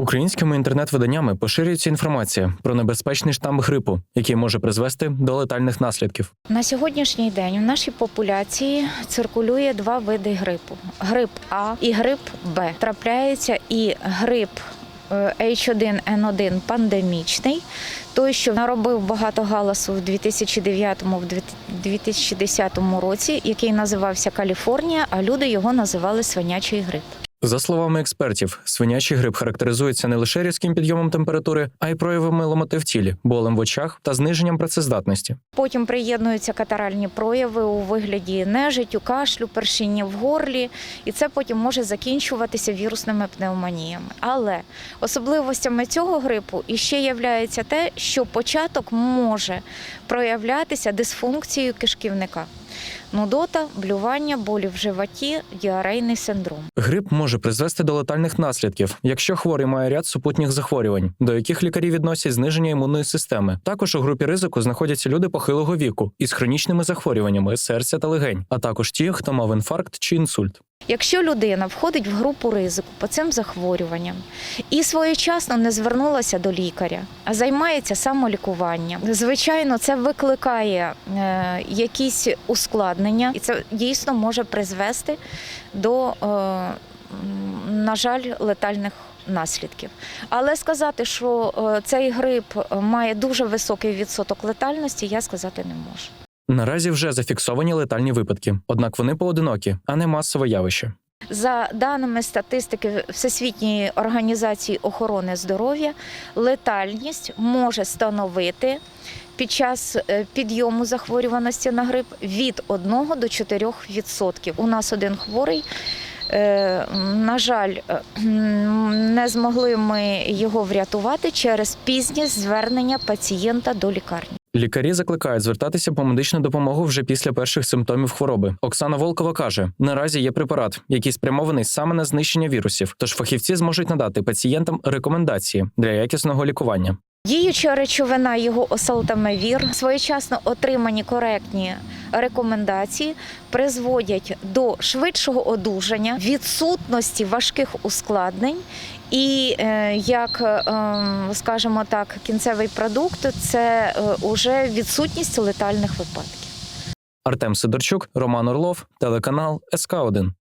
Українськими інтернет-виданнями поширюється інформація про небезпечний штам грипу, який може призвести до летальних наслідків. На сьогоднішній день у нашій популяції циркулює два види грипу: грип А і грип Б. Трапляється і грип е, H1N1 пандемічний, той, що наробив багато галасу в 2009-2010 році, який називався Каліфорнія, а люди його називали свинячий грип. За словами експертів, свинячий грип характеризується не лише різким підйомом температури, а й проявами ломоти в тілі, болем в очах та зниженням працездатності. Потім приєднуються катаральні прояви у вигляді нежиттю, кашлю, першіння в горлі, і це потім може закінчуватися вірусними пневмоніями. Але особливостями цього грипу іще являється те, що початок може проявлятися дисфункцією кишківника. Нудота, блювання, болі в животі, діарейний синдром. Грип може призвести до летальних наслідків, якщо хворий має ряд супутніх захворювань, до яких лікарі відносять зниження імунної системи. Також у групі ризику знаходяться люди похилого віку із хронічними захворюваннями серця та легень, а також ті, хто мав інфаркт чи інсульт. Якщо людина входить в групу ризику по цим захворюванням і своєчасно не звернулася до лікаря, а займається самолікуванням, звичайно, це викликає е, якісь ускладнення, і це дійсно може призвести до, е, на жаль, летальних. Наслідків, але сказати, що е, цей грип має дуже високий відсоток летальності, я сказати не можу. Наразі вже зафіксовані летальні випадки, однак вони поодинокі, а не масове явище. За даними статистики Всесвітньої організації охорони здоров'я, летальність може становити під час е, підйому захворюваності на грип від 1 до 4%. У нас один хворий. е, На жаль, е, не змогли ми його врятувати через пізнє звернення пацієнта до лікарні. Лікарі закликають звертатися по медичну допомогу вже після перших симптомів хвороби. Оксана Волкова каже: наразі є препарат, який спрямований саме на знищення вірусів, тож фахівці зможуть надати пацієнтам рекомендації для якісного лікування. Діюча речовина його осалтамевір, своєчасно отримані коректні рекомендації призводять до швидшого одужання, відсутності важких ускладнень. І е, як е, скажімо так, кінцевий продукт це е, уже відсутність летальних випадків. Артем Сидорчук, Роман Орлов, телеканал СК 1